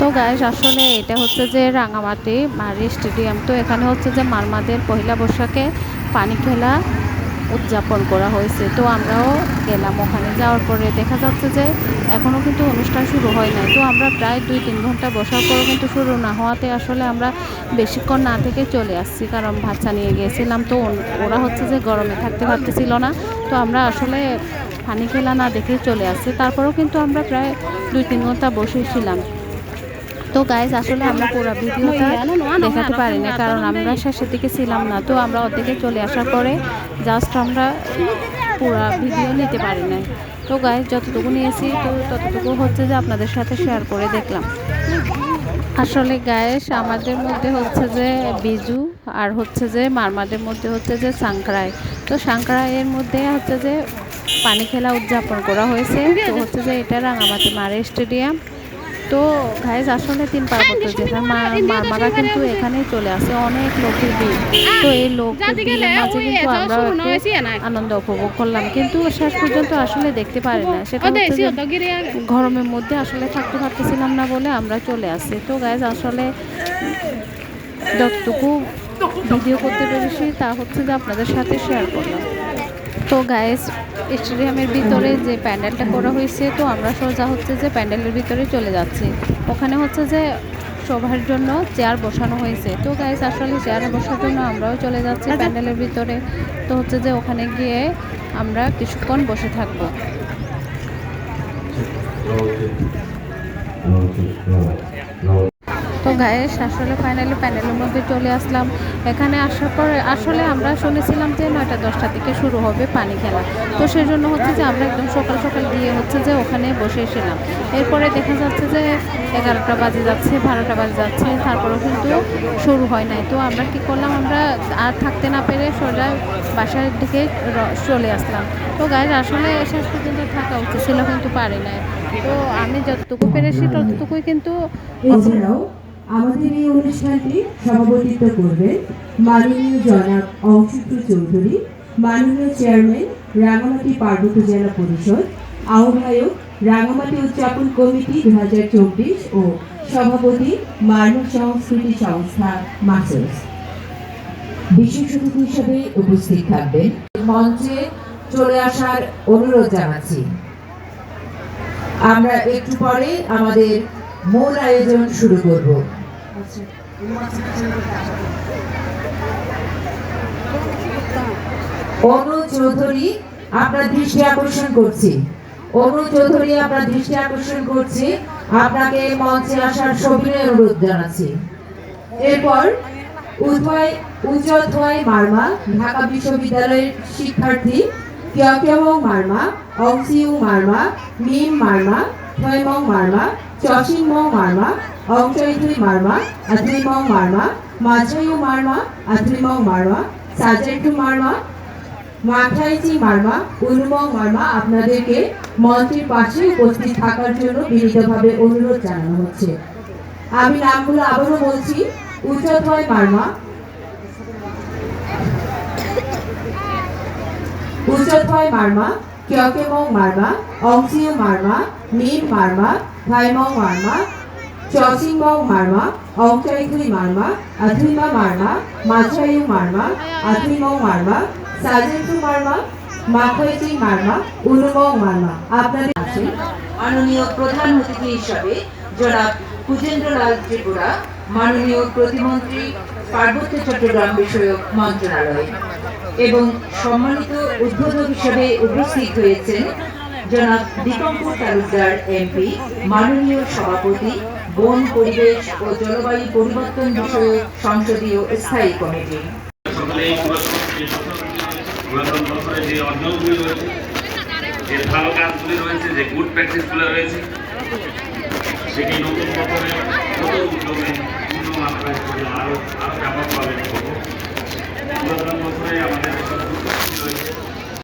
তো গাইস আসলে এটা হচ্ছে যে রাঙামাটি মারি স্টেডিয়াম। তো এখানে হচ্ছে যে মারমাদের পহিলা বৈশাখে পানি খেলা উদযাপন করা হয়েছে। তো আমরাও গেলাম ওখানে। যাওয়ার পরে দেখা যাচ্ছে যে এখনও কিন্তু অনুষ্ঠান শুরু হয় নাই। তো আমরা প্রায় দুই তিন ঘণ্টা বসার পরও কিন্তু শুরু না হওয়াতে আসলে আমরা বেশিক্ষণ না থেকে চলে আসছি, কারণ বাচ্চা নিয়ে গিয়েছিলাম। তো ওরা হচ্ছে যে গরমে থাকতে পারতেছিল না। তো আমরা আসলে পানি খেলা না দেখে চলে আসছি। তারপরেও কিন্তু আমরা প্রায় দুই তিন ঘণ্টা বসেছিলাম। তো গাইজ আসলে আমরা পুরো ভিডিওটা দেখাতে পারি না কারণ আমরা শেষের দিকে ছিলাম না, তো আমরা ওদিকে চলে আসার পরে জাস্ট আমরা পুরো ভিডিও নিতে পারি না তো গাইজ যতটুকু নিয়েছি, তো ততটুকু হচ্ছে যে আপনাদের সাথে শেয়ার করে দেখলাম। আসলে গায়েস আমাদের মধ্যে হচ্ছে যে বিজু আর হচ্ছে যে মারমাদের মধ্যে হচ্ছে যে সাংক্রাই। তো সাংক্রাইয়ের মধ্যে হচ্ছে যে পানি খেলা উদযাপন করা হয়েছে, তো হচ্ছে যে এটা রাঙামাটি মারে স্টেডিয়াম। তো গাইজ আসলে তিন পার্বত্য মারমারা কিন্তু এখানেই চলে আসে অনেক লোকের ভিড়। তো এই লোকের ভিড়ের মাঝে কিন্তু আমরা আনন্দ উপভোগ করলাম। কিন্তু শেষ পর্যন্ত আসলে দেখতে পারি না। সেটা গরমের মধ্যে আসলে থাকতে পারতেছিলাম না বলে আমরা চলে আসি। তো গাইজ আসলে যতটুকু ভিডিও করতে পেরেছি তা হচ্ছে যে আপনাদের সাথে শেয়ার করলাম। তো গাইজ স্টেডিয়ামের ভিতরে যে প্যান্ডেলটা করা হয়েছে তো আমরা সোজা হচ্ছে যে প্যান্ডেলের ভিতরে চলে যাচ্ছি। ওখানে হচ্ছে যে সবার জন্য চেয়ার বসানো হয়েছে। তো গাইজ আসলে চেয়ারে বসার জন্য আমরাও চলে যাচ্ছি প্যান্ডেলের ভিতরে। তো হচ্ছে যে ওখানে গিয়ে আমরা কিছুক্ষণ বসে থাকব। তো গায়েস আসলে ফাইনালি প্যানেলের মধ্যে চলে আসলাম। এখানে আসার পর আসলে আমরা শুনেছিলাম যে নয়টা দশটা থেকে শুরু হবে পানি খেলা। তো সেই জন্য হচ্ছে যে আমরা একদম সকাল সকাল গিয়ে হচ্ছে যে ওখানে বসে বসেছিলাম এরপরে দেখা যাচ্ছে যে এগারোটা বাজে যাচ্ছে, বারোটা বাজে যাচ্ছে, তারপরেও কিন্তু শুরু হয় নাই। তো আমরা কি করলাম, আমরা আর থাকতে না পেরে সোজা বাসার দিকে চলে আসলাম। তো গায়ের আসলে শেষ পর্যন্ত থাকা উচিত ছিল, কিন্তু পারি নাই। তো আমি যতটুকু পেরেছি, ততটুকুই কিন্তু আমাদের এই অনুষ্ঠানটি সভাপতিত্ব করবেন মাননীয় জনাব অংশুপ্র চৌধুরী, মাননীয় চেয়ারম্যান রাঙামাটি পার্বত্য জেলা পরিষদ, আহ্বায়ক রাঙামাটি উদযাপন কমিটি দু হাজার চব্বিশ ও সভাপতি মানব সংস্কৃতি সংস্থা মাসেস। বিশেষ অতিথি হিসেবে উপস্থিত থাকবেন। মঞ্চে চলে আসার অনুরোধ জানাচ্ছি। আমরা একটু পরে আমাদের মূল আয়োজন শুরু করব। অনু চৌধুরী, আপনার দৃষ্টি আকর্ষণ করছি। অনু চৌধুরী, আপনার দৃষ্টি আকর্ষণ করছি। আপনাকে মঞ্চে আসার সবিনয় অনুরোধ জানাচ্ছি। এরপর উদয়, উজ্জ্বল মার্মা, ঢাকা বিশ্ববিদ্যালয়ের শিক্ষার্থী কিয়কিয়মং মার্মা অংসিউ মার্মা, মিম মার্মা থয়মং মার্মা, চশিংমং মার্মা অংশয়থুই মার্মা আথুইমং মার্মা মাঝাইউ মার্মা আথুইমং মার্মা সাজেন্টু মার্মা মাঠাইচি মার্মা উলুমং মার্মা আপনাদেরকে মঞ্চের পাশে উপস্থিত থাকার জন্য বিনীতভাবে অনুরোধ জানানো হচ্ছে। আমি নামগুলো আবারও বলছি উচ্চতয় মার্মা। উচ্চতয় মার্মা কিয়কেমং মার্মা অংসিও মার্মা মিম মার্মা থাইমং মার্মা চসিংমং মার্মা অংচাইথুই মার্মা আথুইমা মার্মা মাছাইউ মার্মা আথুইমং মার্মা সাজেন্টু মার্মা মাখাইচি মার্মা উলুমং মার্মা আপনাদের আছেন মাননীয় প্রধান অতিথি হিসাবে জনাব কুজেন্দ্রলাল ত্রিপুরা, মাননীয় প্রতিমন্ত্রী পার্বত্য চট্টগ্রাম বিষয়ক মন্ত্রণালয় এবং সম্মানিত উদ্বোধক হিসেবে উপস্থিত হয়েছেন জনাব দীপঙ্কর তালুকদার এমপি, মাননীয় সভাপতি বন, পরিবেশ ও জলবায়ু পরিবর্তন বিষয়ক সংসদীয় স্থায়ী কমিটি। যে রয়েছে ভালো কাজগুলি রয়েছে, যে গুড প্র্যাকটিসগুলো রয়েছে, সেটি নতুন বছরে নতুন উদ্যোগে পূর্ণ মাত্রায় আরও আরও ব্যাপকভাবে করব। পুরাতন বছরে আমাদের দেশের